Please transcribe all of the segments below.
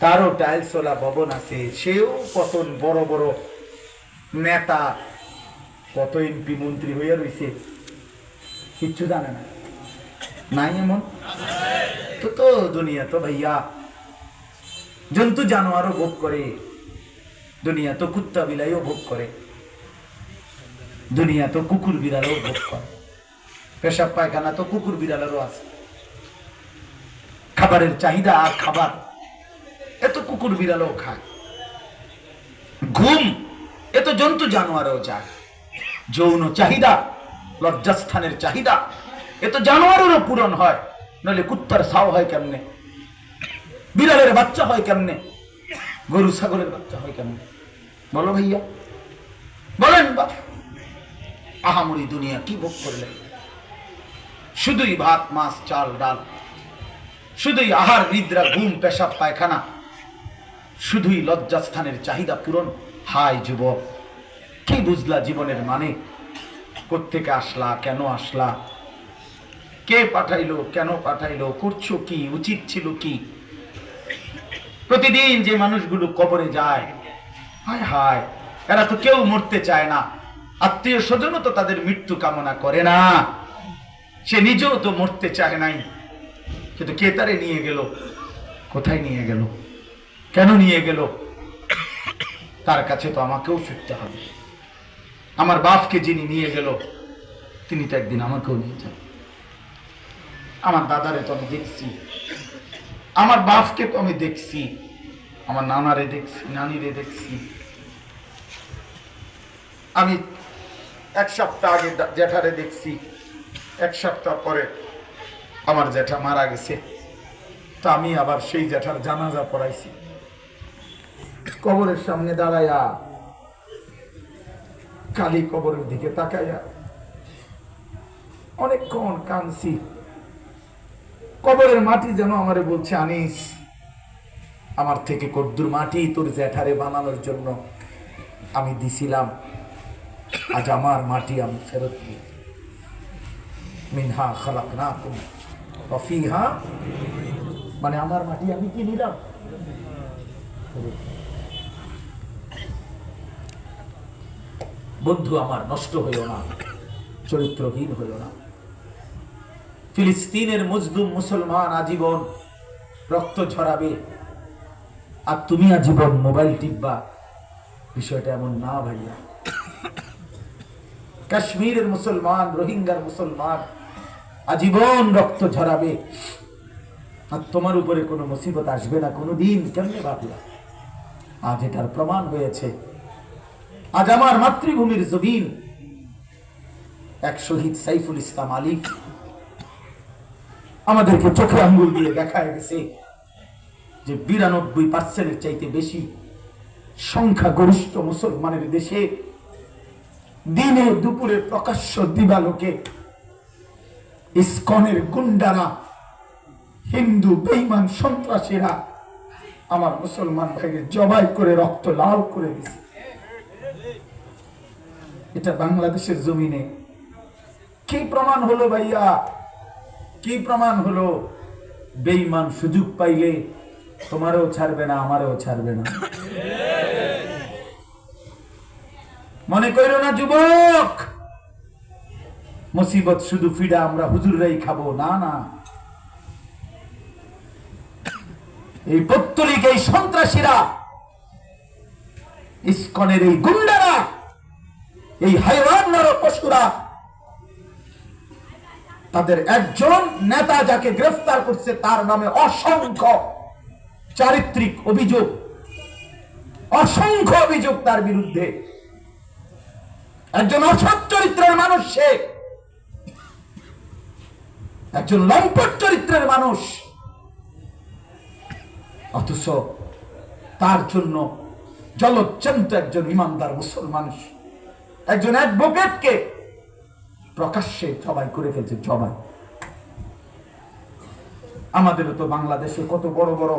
তারও টাইলসওয়ালা ভবন আছে। সেও কত বড় বড় নেতা কত এমপি মন্ত্রী হইয়া রইছে। কিচ্ছু জানে না। নাই এমন? তো তো দুনিয়া তো ভাইয়া। জন্তু জানোয়ারও ভোগ করে। দুনিয়া তো কুত্তা বিলাইও ভোগ করে। দুনিয়া তো কুকুর বিড়ালও ভোগ করে। পেশাব পায়খানা তো কুকুর বিড়ালেরও আছে। খাবারের চাহিদা আর খাবার। এত কুকুর বিড়ালও খায়। ঘুম এত জন্তু জানোয়ারও যায় যৌন চাহিদা, লজ্জাস্থানের চাহিদা এত জানোয়ারেরও পূরণ হয়। নইলে কুত্তার সাও হয় কেমনে? বিড়ালের বাচ্চা হয় কেমনে? গরু ছাগলের বাচ্চা হয় কেমনে? বলো ভাইয়া। বলেন বা। আহামরি দুনিয়া কি ভোগ করলেন শুধুই ভাত, মাছ, চাল, ডাল। শুধুই আহার, নিদ্রা, ঘুম, পেশাব, পায়খানা। শুধুই লজ্জাস্থানের চাহিদা পূরণ। হাই যুবক, কি বুঝলা জীবনের মানে? কোত্থেকে আসলা, কেন আসলা? কে পাঠাইলো, কেন পাঠাইলো? করছ কি? উচিত ছিল কি? প্রতিদিন যে মানুষগুলো কবরে যায়, হায় হায়, এরা তো কেউ মরতে চায় না। আত্মীয় স্বজনও তো তাদের মৃত্যু কামনা করে না। সে নিজেও তো মরতে চায় নাই। কিন্তু কে তারে নিয়ে গেল? কোথায় নিয়ে গেল? কেন নিয়ে গেল? তার কাছে তো আমাকেও ফিরতে হবে। আমার বাপকে যিনি নিয়ে গেল, তিনি তো একদিন আমাকেও নিয়ে যান আমার দাদারে তো আমি দেখছি। আমার বাপকে তো আমি দেখছি। আমার নানারে দেখছি, নানিরে দেখছি। আমি এক সপ্তাহ আগে জ্যাঠারে দেখছি। এক সপ্তাহ পরে আমার জ্যাঠা মারা গেছে। তা আমি আবার সেই জ্যাঠার জানাজা পড়াইছি। কবরের সামনে দাঁড়াইয়া কালী কবরের দিকে তাকাইয়া অনেকক্ষণ কাঁদছি। কবরের মাটি যেন আমারে বলছে, আনিস, আমার থেকে কদ্দুর মাটি তোর জ্যাঠারে বানানোর জন্য আমি দিছিলাম। আজ আমার মাটি আমি ফেরত দিই। মিনহা খালাক না ফিহা মানে আমার মাটি আমি কি নিলাম? বন্ধু আমার, নষ্ট হইল না, চরিত্রহীন হইল না। ফিলিস্তিনের মজদুম মুসলমান আজীবন রক্ত ঝরাবে, আর তুমি আজীবন মোবাইল টিপবা। বিষয়টা এমন না ভাইয়া। কাশ্মীরের মুসলমান, রোহিঙ্গার মুসলমান আজীবন রক্ত ঝরাবে। আর তোমার উপরে কোনো মুসিবত আসবে না কোনো দিন কেমনে ভাবলা আজ এটার প্রমাণ হয়েছে। আজ আমার মাতৃভূমির জমিন। এক শহীদ সাইফুল ইসলাম আলিফ আমাদেরকে চোখে আঙ্গুল দিয়ে দেখা গেছে যে বিরানব্বই পার্সেন্টের চাইতে বেশি সংখ্যাগরিষ্ঠ মুসলমানের দেশে দিনে দুপুরে প্রকাশ্য দিবালোকে ইস্কনের গুন্ডারা, হিন্দু বেইমান সন্ত্রাসীরা আমার মুসলমান ভাইকে জবাই করে রক্ত লাল করে দিছে। এটা বাংলাদেশের জমিনে। কি প্রমাণ হলো ভাইয়া? কি প্রমাণ হলো? বেইমান সুযোগ পাইলে তোমারও ছাড়বে না, আমারও ছাড়বে না। মনে করো না, যুবক! মুসিবত শুধু ফিডা আমরা হুজুররাই খাব, না না। এই পত্তলিক, এই সন্ত্রাসীরা, ইস্কনের এই গুন্ডারা, এই হাইওয়ান পশুরা, তাদের একজন নেতা যাকে গ্রেফতার করছে, তার নামে অসংখ্য চারিত্রিক অভিযোগ, অসংখ্য অভিযোগ তার বিরুদ্ধে। একজন অসৎ চরিত্রের মানুষ সে। একজন লম্পট চরিত্রের মানুষ। অথচ তার জন্য জলচ্চন্ত একজন ইমানদার মুসলমান। একজন অ্যাডভোকেটকে প্রকাশ্যে জবাই করে ফেলছে, জবাই। আমাদেরও তো বাংলাদেশে কত বড় বড়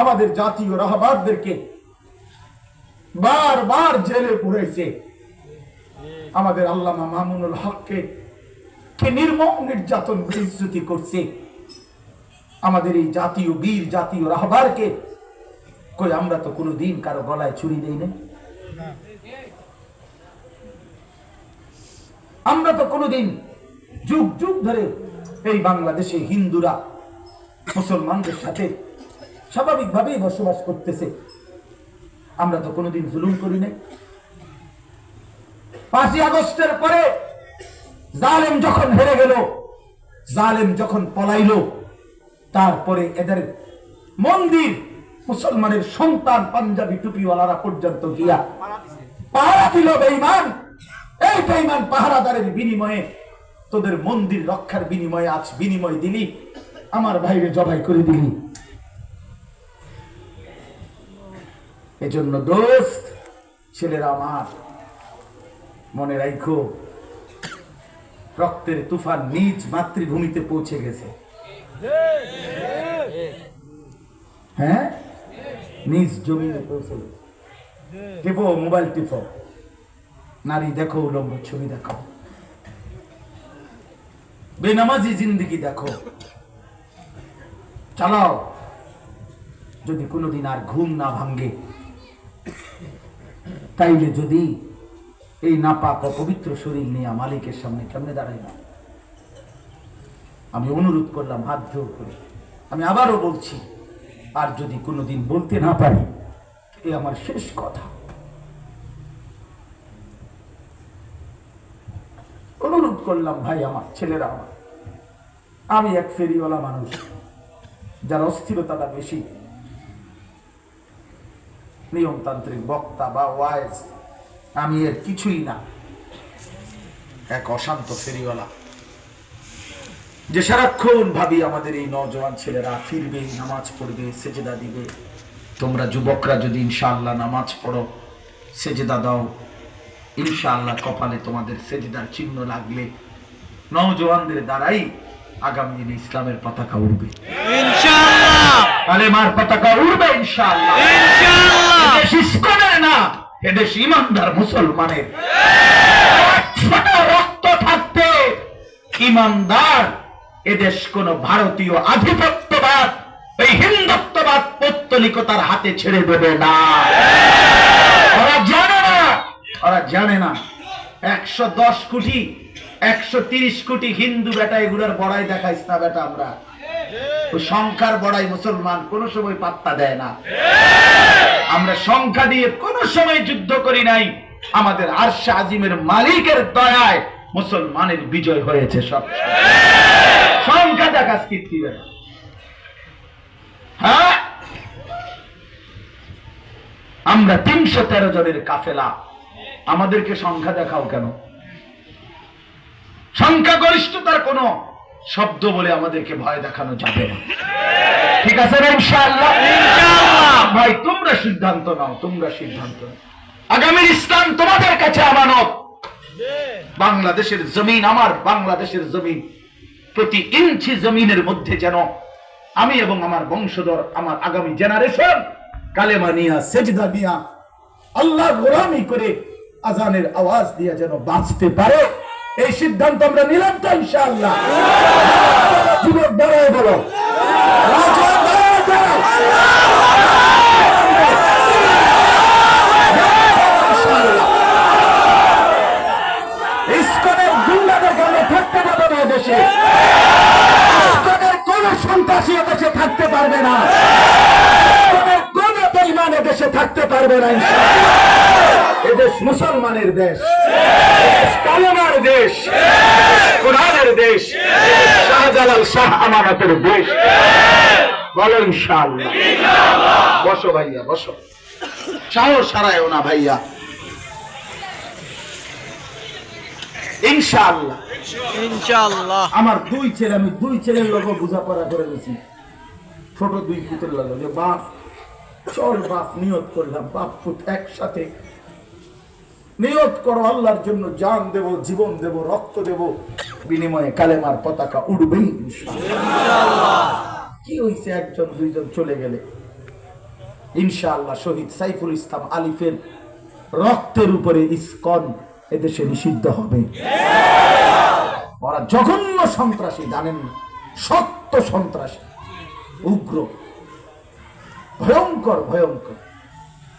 আমাদের জাতীয় রাহবারদেরকে বারবার জেলে পুরেছে। আমাদের আল্লামা মামুনুল হককে কে নির্মম নির্যাতন বেইজ্জতি করছে আমাদের এই জাতীয় বীর, জাতীয় রাহবারকে। কই, আমরা তো কোনো দিন কারও গলায় ছুরি দেই না আমরা তো কোনোদিন যুগ যুগ ধরে এই বাংলাদেশে হিন্দুরা, মুসলমানদের সাথে স্বাভাবিকভাবেই বসবাস করতেছে। আমরা তো কোনোদিন জুলুম করি নাই। পাঁচই আগস্টের পরে জালেম যখন হেরে গেল, জালেম যখন পলাইলো, তারপরে এদের মন্দির মুসলমানের সন্তান পাঞ্জাবি টুপিওয়ালারা পর্যন্ত গিয়া পাহারা দিল বেইমান এই বেইমান পাহারাদারের বিনিময়ে তোদের মন্দির রক্ষার বিনিময়ে আজ বিনিময় দিলি, আমার ভাইরে জবাই করে দিলি। এজন্য দোস্ত, ছেলেরা আমার, মনে রাখো রক্তের তুফান নিজ মাতৃভূমিতে পৌঁছে গেছে। হ্যাঁ? নিজ জমিনে পৌঁছে গেছে। টিপো, মোবাইল টিপো। নারী, দেখো, উলম্ব ছবি দেখো বেনামাজি জিন্দগি দেখো। চালাও। যদি কোনোদিন আর ঘুম না ভাঙ্গে, তাইলে যদি এই নাপাক অপবিত্র শরীর নিয়ে মালিকের সামনে কেমনে দাঁড়াই না আমি অনুরোধ করলাম, হাত জোর করে। আমি আবারও বলছি, আর যদি কোনোদিন বলতে না পারি, এ আমার শেষ কথা। অনুরোধ করলাম, ভাই, আমার ছেলেরা আমার। আমি এক ফেরিওয়ালা মানুষ, যার অস্থিরতাটা বেশি। নিয়মতান্ত্রিক বক্তা বা ওয়াইজ আমি এর কিছুই না। এক অশান্ত ফেরিওয়ালা। যে সারাক্ষণ ভাবি আমাদের এই নজওয়ান ছেলেরা ফিরবে নামাজ পড়বে সেজেদা দিবে। তোমরা যুবকরা যদি ইনশাআল্লাহ নামাজ পড়ো সেজেদা দাও। ইনশাআল্লাহ কপালে তোমাদের সেজেদার চিহ্ন লাগলে নওজওয়ানদের দ্বারাই আগামী দিনে ইসলামের পতাকা উড়বে। ইনশাআল্লাহ। কালেমার পতাকা উড়বে ইনশাআল্লাহ। ইনশাআল্লাহ। এদেশ ইস্কনের না এদেশ ইমানদার মুসলমানের। রক্ত থাকতে ইমানদার। এদেশ কোন ভারতীয় আধিপত্যবাদ ওই হিন্দুত্ববাদ পৌত্তলিকতার হাতে ছেড়ে দেবে না। ওরা জানে না, ওরা জানে না। একশো দশ কোটি, একশো তিরিশ কোটি হিন্দু বেটা এগুলোর বড়াই দেখাইস না বেটা আমরা। সংখ্যার বড়াই মুসলমান কোন সময় পাত্তা দেয় না। আমরা সংখ্যা দিয়ে কোন সময় যুদ্ধ করি নাই। আমাদের আরশা আজিমের মালিকের দয়ায় মুসলমানের বিজয় হয়েছে সব। সংখ্যা দেখা কীর্তি বেটা। হ্যাঁ? আমরা তিনশো তেরো জনের কাফেলা। আমাদেরকে সংখ্যা দেখাও কেন? সংখ্যাগরিষ্ঠতার কোন শব্দ বলে আমাদেরকে ভয় দেখানো যাবে না। ঠিক আছে ইনশাআল্লাহ। ভাই তোমরা সিদ্ধান্ত নাও তোমরা সিদ্ধান্ত আগামীর ইসলাম তোমাদের কাছে আমানত। বাংলাদেশের জমিন আমার বাংলাদেশের জমিন প্রতি ইঞ্চি জমিনের মধ্যে যেন আমি এবং আমার বংশধর আমার আগামী জেনারেশন কালেমা নিয়া সেজদা নিয়া আল্লাহ গোলামি করে আজানের আওয়াজ দিয়ে যেন বাঁচতে পারে। এই সিদ্ধান্ত আমরা নিলাম তো ইনশাআল্লাহ। যুবক দাঁড়ায় বলো। থাকতে পারবে না দেশে। কোন সন্ত্রাসী দেশে থাকতে পারবে না। কোন দেশে থাকতে পারবে না। এদেশ মুসলমানের দেশ। কালেমার দেশ কোরআনের দেশ শাহজালাল শাহ আমানতের দেশ। বলো ইনশাআল্লাহ বসো ভাইয়া বসো। সাহস হারায়ও না ভাইয়া। ইনশাআল্লাহ। ইনশাআল্লাহ। আমার দুই ছেলে আমি দুই ছেলের লোক বোঝাপড়া করে গেছি ছোট দুই পুতের লোক যে বাপ চল বাপ নিয়ত করলাম বাপ পুত একসাথে নিয়ত করো, আল্লাহর জন্য জান দেব, জীবন দেব, রক্ত দেব, বিনিময়ে কালেমার পতাকা উড়বেই কি হয়েছে একজন, দুইজন চলে গেলে? ইনশাআল্লাহ শহীদ সাইফুল ইসলাম আলিফের রক্তের উপরে ইস্কন এদেশে নিষিদ্ধ হবে। ওরা জঘন্য সন্ত্রাসী, জানেন সত্য সন্ত্রাসী, উগ্র। ভয়ঙ্কর ভয়ঙ্কর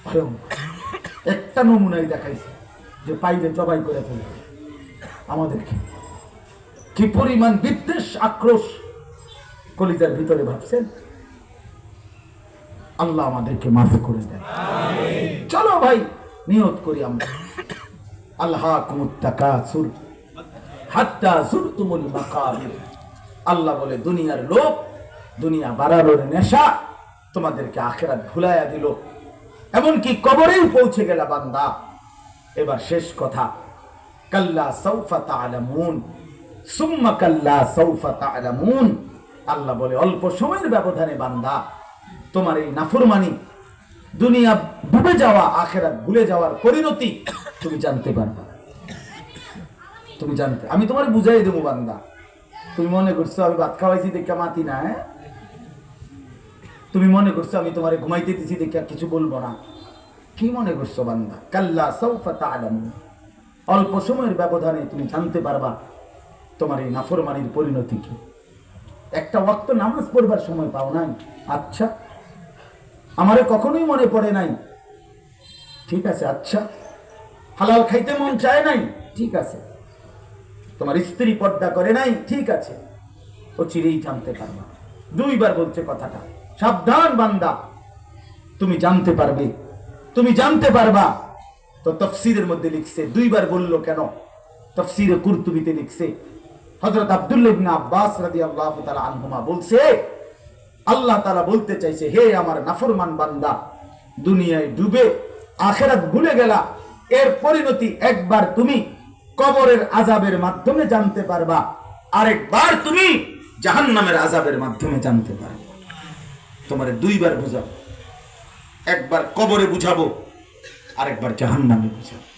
ভয়ঙ্কর। একটা নমুনাই দেখাইছে। যে পাইলে জবাই করে ফেলবে আমাদেরকে। কি পরিমাণ বিদ্বেষ আক্রোশ কলিজার ভিতরে ভাবছেন? আল্লাহ আমাদেরকে মাফ করে দেন। চলো ভাই নিয়ত করি আমরা। আল্লাহ কুমুত্তাকাসুর হাত্তা মাকাবির। আল্লাহ বলে দুনিয়ার লোক দুনিয়া বাড়ানোর নেশা তোমাদেরকে আখেরাত ভুলাইয়া দিল। এমনকি কবরেই পৌঁছে গেলা বান্দা। এবার শেষ কথা। কাল্লা সৌফা তালামুন সুম্মা কাল্লা সৌফা তালামুন আল্লাহ বলে, অল্প সময়ের ব্যবধানে বান্দা, তোমার এই নাফরমানি, দুনিয়া ডুবে যাওয়া, আখেরাত ভুলে যাওয়ার পরিণতি তুমি জানতে পারবে। তুমি জানতে, আমি তোমার বুঝাই দেবো বান্দা। তুমি মনে করছ, আমি ভাত খাওয়াইছি দেখে মাতি না হ্যাঁ? তুমি মনে করছ, আমি তোমারে ঘুমাইতে দিছি দেখে কিছু বলব না। কি মনে করছ বান্দা? কাল্লা সৌফা তালামুন। অল্প সময়ের ব্যবধানে তুমি জানতে পারবা তোমার এই নাফরমানির পরিণতি কি। একটা ওয়াক্ত নামাজ পড়বার সময় পাও নাই। আচ্ছা আমারে কখনোই মনে পড়ে নাই। ঠিক আছে আচ্ছা। হালাল খাইতে মন চায় নাই। ঠিক আছে। তোমার স্ত্রী পর্দা করে নাই। ঠিক আছে। ও চিরেই জানতে পারবা। দুইবার বলছে কথাটা। সাবধান বান্দা। তুমি জানতে পারবে। তুমি জানতে পারবা? তো তফসিরের মধ্যে লিখছে, দুইবার বলল কেন? তফসিরে কুরতুবিতে লিখছে, হযরত আব্দুল্লাহ ইবনে আব্বাস রাদিয়াল্লাহু তাআলা আনহুমা বলছে, আল্লাহ তাআলা বলতে চাইছে, হে আমার নাফরমান বান্দা, দুনিয়ায় ডুবে আখেরাত ভুলে গেলা। এর পরিণতি একবার তুমি কবরের আজাবের মাধ্যমে জানতে পারবা। আরেকবার তুমি জাহান্নামের আজাবের মাধ্যমে জানতে পারবা। তোমার দুইবার বুঝাবো। একবার কবরে বুঝাবো আরেকবার জাহান নামে বুঝাবো।